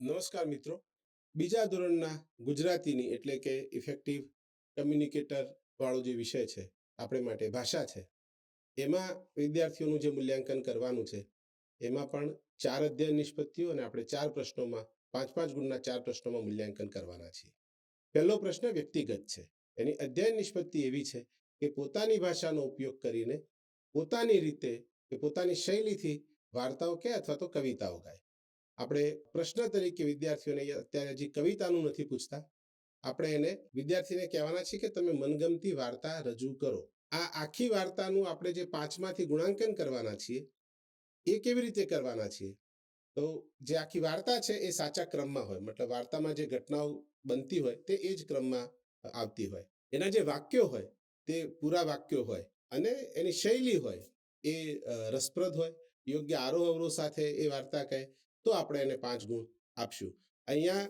નમસ્કાર મિત્રો. બીજા ધોરણના ગુજરાતીની એટલે કે ઇફેક્ટિવ કમ્યુનિકેટર વાળો જે વિષય છે, આપણે માટે ભાષા છે. એમાં વિદ્યાર્થીઓનું જે મૂલ્યાંકન કરવાનું છે, એમાં પણ ચાર અધ્યયન નિષ્પત્તિઓ અને આપણે ચાર પ્રશ્નોમાં, પાંચ પાંચ ગુણના ચાર પ્રશ્નોમાં મૂલ્યાંકન કરવાના છીએ. પહેલો પ્રશ્ન વ્યક્તિગત છે. એની અધ્યયન નિષ્પત્તિ એવી છે કે પોતાની ભાષાનો ઉપયોગ કરીને પોતાની રીતે કે પોતાની શૈલીથી વાર્તાઓ કે અથવા તો કવિતાઓ ગાય. આપણે પ્રશ્ન તરીકે વિદ્યાર્થીઓને અત્યારે હજી કવિતાનું નથી પૂછતા. આપણે એને વિદ્યાર્થીને કહેવાના છીએ કે તમે મનગમતી વાર્તા રજૂ કરો. આ આખી વાર્તાનું આપણે જે પાંચમાંથી ગુણાંકન કરવાના છીએ, એ કેવી રીતે કરવાના છીએ? તો જે આખી વાર્તા છે એ સાચા ક્રમમાં હોય, મતલબ વાર્તામાં જે ઘટનાઓ બનતી હોય તે એ જ ક્રમમાં આવતી હોય. એના જે વાક્યો હોય તે પૂરા વાક્યો હોય અને એની શૈલી હોય એ રસપ્રદ હોય. યોગ્ય આરોહ અવરોહ સાથે એ વાર્તા કહે. તો આપણે એને પાંચ ગુણ આપશું. અહીંયા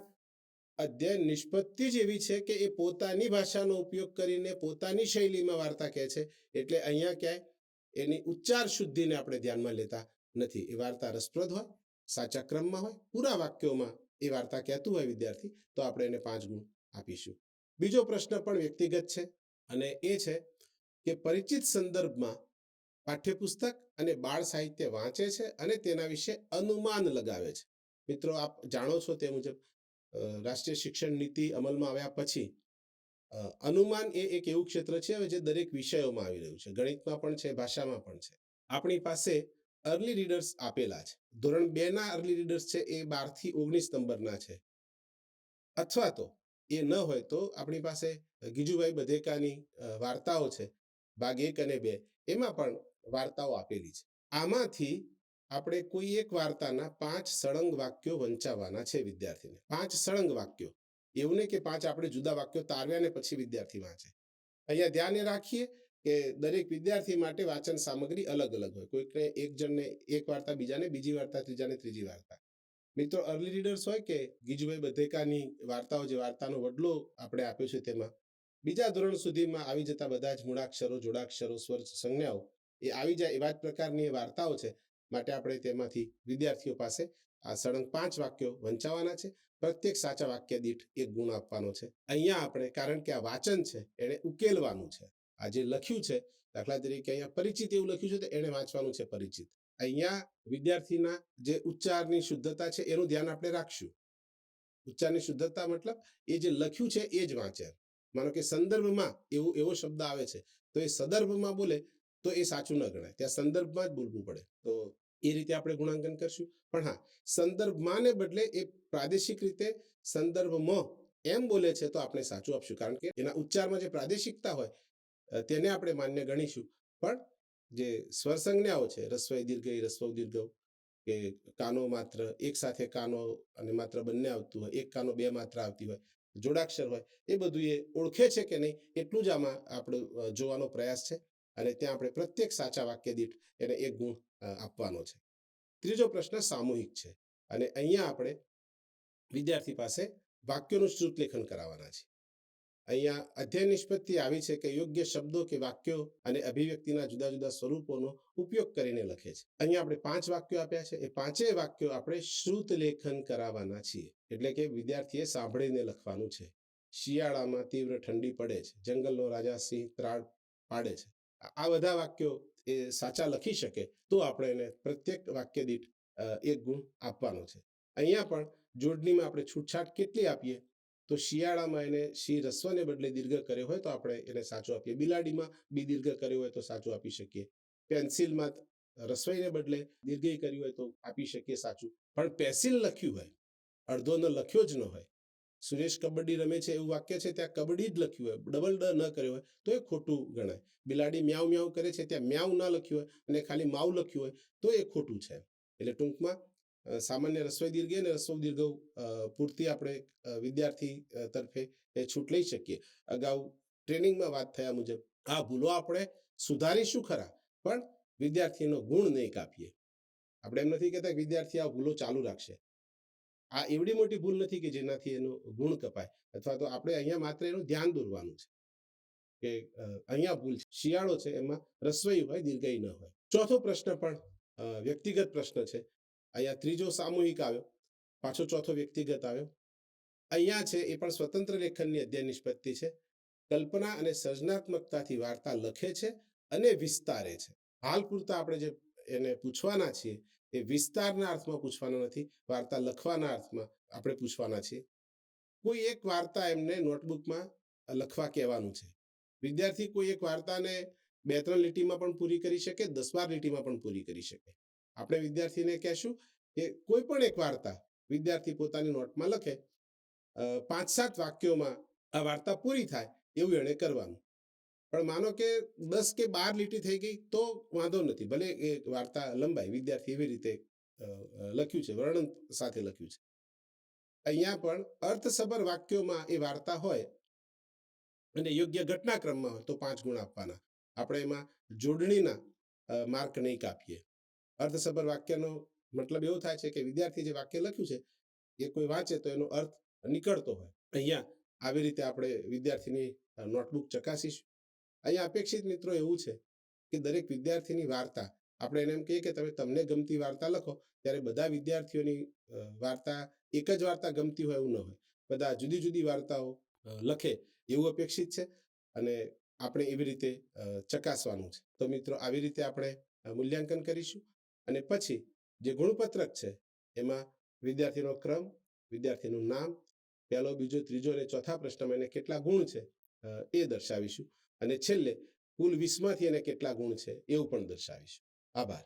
અધ્યયન નિષ્પત્તિ જ એવી છે કે એ પોતાની ભાષાનો ઉપયોગ કરીને પોતાની શૈલીમાં વાર્તા કહે છે. એટલે અહીંયા ક્યાંય એની ઉચ્ચાર શુદ્ધિને આપણે ધ્યાનમાં લેતા નથી. એ વાર્તા રસપ્રદ હોય, સાચા ક્રમમાં હોય, પૂરા વાક્યોમાં એ વાર્તા કહેતું હોય વિદ્યાર્થી, તો આપણે એને પાંચ ગુણ આપીશું. બીજો પ્રશ્ન પણ વ્યક્તિગત છે અને એ છે કે પરિચિત સંદર્ભમાં પાઠ્યપુસ્તક અને બાળ સાહિત્ય વાંચે છે અને તેના વિશે અનુમાન લગાવે છે. મિત્રો, આપ જાણો છો તે મુજબ રાષ્ટ્રીય શિક્ષણ નીતિ અમલમાં આવ્યા પછી અનુમાન એ એક એવું ક્ષેત્ર છે હવે જે દરેક વિષયોમાં આવી રહ્યું છે. ગણિતમાં પણ છે, ભાષામાં પણ છે. આપણી પાસે અર્લી રીડર્સ આપેલા છે. ધોરણ બે ના અર્લી રીડર્સ છે એ બારથી ઓગણીસ નંબરના છે. અથવા તો એ ન હોય તો આપણી પાસે ગીજુભાઈ બધેકાની વાર્તાઓ છે, ભાગ એક અને બે. એમાં પણ વાર્તાઓ આપેલી છે. આમાંથી આપણે કોઈ એક વાર્તાના પાંચ સળંગ વાક્યો વંચાવવાના છે વિદ્યાર્થીને. પાંચ સળંગ વાક્યો. એવું નહીં કે પાંચ આપણે જુદા વાક્યો તારવ્યા ને પછી વિદ્યાર્થી વાંચે. અહીંયા ધ્યાને રાખીએ કે દરેક વિદ્યાર્થી માટે વાંચન સામગ્રી અલગ અલગ હોય. કોઈકને એક જણને એક વાર્તા, બીજાને બીજી વાર્તા, ત્રીજાને ત્રીજી વાર્તા. મિત્રો અર્લી રીડર્સ હોય કે ગીજુભાઈ બધેકાની વાર્તાઓ જે વાર્તાનો વડલો આપણે આપ્યો છે તેમાં, બીજા ધોરણ સુધીમાં આવી જતા બધા જ મૂળાક્ષરો, જોડાક્ષરો, સ્વર, સંજ્ઞાઓ એ આવી જાય એવા જ પ્રકારની વાર્તાઓ છે. માટે આપણે તેમાંથી વિદ્યાર્થીઓ પાસે આ સળંગ પાંચ વાક્યો વંચાવવાના છે. પ્રત્યેક સાચા વાક્ય દીઠ એક ગુણ આપવાનો છે. અહીંયા આપણે, કારણ કે આ વાંચન છે, એને ઉકેલવાનું છે. આ જે લખ્યું છે, દાખલા તરીકે અહીંયા પરિચિત એવું લખ્યું છે, તો એને વાંચવાનું છે પરિચિત. અહીંયા વિદ્યાર્થીના જે ઉચ્ચારની શુદ્ધતા છે, એનું ધ્યાન આપણે રાખશું. ઉચ્ચારની શુદ્ધતા મતલબ એ જે લખ્યું છે, એ જ વાંચે માનો કે સંદર્ભમાં એવું એવો શબ્દ આવે છે. તો એ સંદર્ભમાં બોલે તો એ સાચું ન ગણાય. ત્યાં સંદર્ભમાં જ બોલવું પડે. તો એ રીતે આપણે ગુણાંકન કરશું. પણ હા સંદર્ભમાં ને બદલે એ પ્રાદેશિક રીતે સંદર્ભમાં એમ બોલે છે તો આપણે સાચું આપશું. કારણ કે એના ઉચ્ચારમાં જે પ્રાદેશિકતા હોય તેને આપણે માન્ય ગણીશું. પણ જે સ્વર સંજ્ઞાઓ છે રસ્વય દીર્ઘ, રસ્વ દીર્ઘ, કે કાનો માત્ર, એક સાથે કાનો અને માત્ર બંને આવતું હોય, એક કાનો બે માત્ર આવતી હોય, જોડાક્ષર હોય, એ બધું એ ઓળખે છે કે નહીં, એટલું જ આમાં આપણે જોવાનો પ્રયાસ છે. અને ત્યાં આપણે પ્રત્યેક સાચા વાક્ય દીઠ એને એક ગુણ આપવાનો છે. ત્રીજો પ્રશ્ન સામૂહિક છે અને અહીંયા આપણે વિદ્યાર્થી પાસે વાક્યોનું શ્રુતલેખન કરાવવાના છે. અહીંયા અધ્યયન નિષ્પત્તિ આવી છે કે યોગ્ય શબ્દો કે વાક્યો અને અભિવ્યક્તિના જુદા જુદા સ્વરૂપોનો ઉપયોગ કરીને લખે છે. અહીંયા આપણે પાંચ વાક્યો આપ્યા છે. એ પાંચેય વાક્યો આપણે શ્રુત લેખન કરાવવાના છીએ. એટલે કે વિદ્યાર્થીએ સાંભળીને લખવાનું છે. શિયાળામાં તીવ્ર ઠંડી પડે છે. જંગલનો રાજા સિંહ ત્રાળ પાડે છે. આ- બધા વાક્યો એ સાચા લખી શકે તો આપણે એને પ્રત્યેક વાક્ય દીઠ એક ગુણ આપવાનો છે. અહીંયા પણ જોડણીમાં આપણે છૂટછાટ કેટલી આપીએ? તો શિયાળામાં એને શી રસ્વને બદલે દીર્ઘ કર્યો હોય તો આપણે એને સાચું આપીએ. બિલાડીમાં બી દીર્ઘ કર્યો હોય તો સાચું આપી શકીએ. પેન્સિલમાં રસવાઈને બદલે દીર્ઘ કર્યું હોય તો આપી શકીએ સાચું. પણ પેન્સિલ લખ્યું હોય, અડધો ન લખ્યો જ ન હોય સુરેશ કબડ્ડી રમે છે એવું વાક્ય છે, ત્યાં કબડ્ડી જ લખ્યું હોય ડબલ ડ ન કર્યો હોય, તો એ ખોટું ગણાય. બિલાડી મ્યાઉ મ્યાઉ કરે છે, ત્યાં મ્યાઉ ના લખ્યું હોય અને ખાલી માવ લખ્યું હોય, તો એ ખોટું છે. એટલે ટૂંકમાં સામાન્ય રસોઈ દીર્ઘ અને રસોઈ દીર્ઘ પૂરતી આપણે વિદ્યાર્થી તરફે એ છૂટ લઈ શકીએ. અગાઉ ટ્રેનિંગમાં વાત થયા મુજબ, આ ભૂલો આપણે સુધારીશું ખરા, પણ વિદ્યાર્થીનો ગુણ નહીં કાપીએ. આપણે એમ નથી કહેતા કે વિદ્યાર્થી આ ભૂલો ચાલુ રાખશે. આ એવડી મોટી ભૂલ નથી કે જેનાથી એનો ગુણ કપાય. અથવા તો આપણે અહીંયા માત્ર એનું ધ્યાન દોરવાનું છે કે અહીંયા ભૂલ છે. શિયાળો છે, એમાં રસોઈ હોય દીર્ઘઈ ન હોય. ચોથો પ્રશ્ન પણ વ્યક્તિગત પ્રશ્ન છે. અહીંયા ત્રીજો સામૂહિક આવ્યો. પાછો ચોથો વ્યક્તિગત આવ્યો. અહીંયા છે, એ પણ સ્વતંત્ર લેખનની અધ્યયન નિષ્પત્તિ છે. કલ્પના અને સર્જનાત્મકતાથી વાર્તા લખે છે અને વિસ્તારે છે. હાલ પૂરતા આપણે જે એને પૂછવાના છીએ એ વિસ્તારના અર્થમાં પૂછવાના નથી, વાર્તા લખવાના અર્થમાં આપણે પૂછવાના છીએ. કોઈ એક વાર્તા એમને નોટબુકમાં લખવા કહેવાનું છે. વિદ્યાર્થી કોઈ એક વાર્તાને બે ત્રણ લીટીમાં પણ પૂરી કરી શકે, દસ બાર લીટીમાં પણ પૂરી કરી શકે. આપણે વિદ્યાર્થીને કહેશું કે કોઈ પણ એક વાર્તા વિદ્યાર્થી પોતાની નોટમાં લખે પાંચ સાત વાક્યોમાં આ વાર્તા પૂરી થાય એવું એણે કરવાનું. પણ માનો કે દસ કે બાર લીટી થઈ ગઈ, તો વાંધો નથી. ભલે એ વાર્તા લંબાઈ, વિદ્યાર્થી એવી રીતે લખ્યું છે, વર્ણન સાથે લખ્યું છે. અહીંયા પણ અર્થસભર વાક્યોમાં એ વાર્તા હોય અને યોગ્ય ઘટનાક્રમમાં હોય તો પાંચ ગુણ આપવાના. આપણે એમાં જોડણીના માર્ક નહીં કાપીએ. અર્થસભર વાક્યનો મતલબ એવો થાય છે કે વિદ્યાર્થી જે વાક્ય લખ્યું છે, એ કોઈ વાંચે તો એનો અર્થ નીકળતો હોય. અહીંયા આવી રીતે આપણે વિદ્યાર્થીની નોટબુક ચકાસીશું. અહીંયા અપેક્ષિત મિત્રો એવું છે કે દરેક વિદ્યાર્થીની વાર્તા, આપણે એને એમ કહીએ કે તમે તમને ગમતી વાર્તા લખો, ત્યારે બધા વિદ્યાર્થીઓની વાર્તા એક જ વાર્તા ગમતી હોય એવું ન હોય. બધા જુદી જુદી વાર્તાઓ લખે એવું અપેક્ષિત છે અને આપણે એવી રીતે ચકાસવાનું છે. તો મિત્રો આવી રીતે આપણે મૂલ્યાંકન કરીશું અને પછી જે ગુણપત્રક છે એમાં વિદ્યાર્થીનો ક્રમ, વિદ્યાર્થીનું નામ, પહેલો, બીજો, ત્રીજો અને ચોથા પ્રશ્નમાં એને કેટલા ગુણ છે એ દર્શાવીશું. અને છેલ્લે કુલ વીસમાંથી એને કેટલા ગુણ છે એવું પણ દર્શાવીશું. આભાર.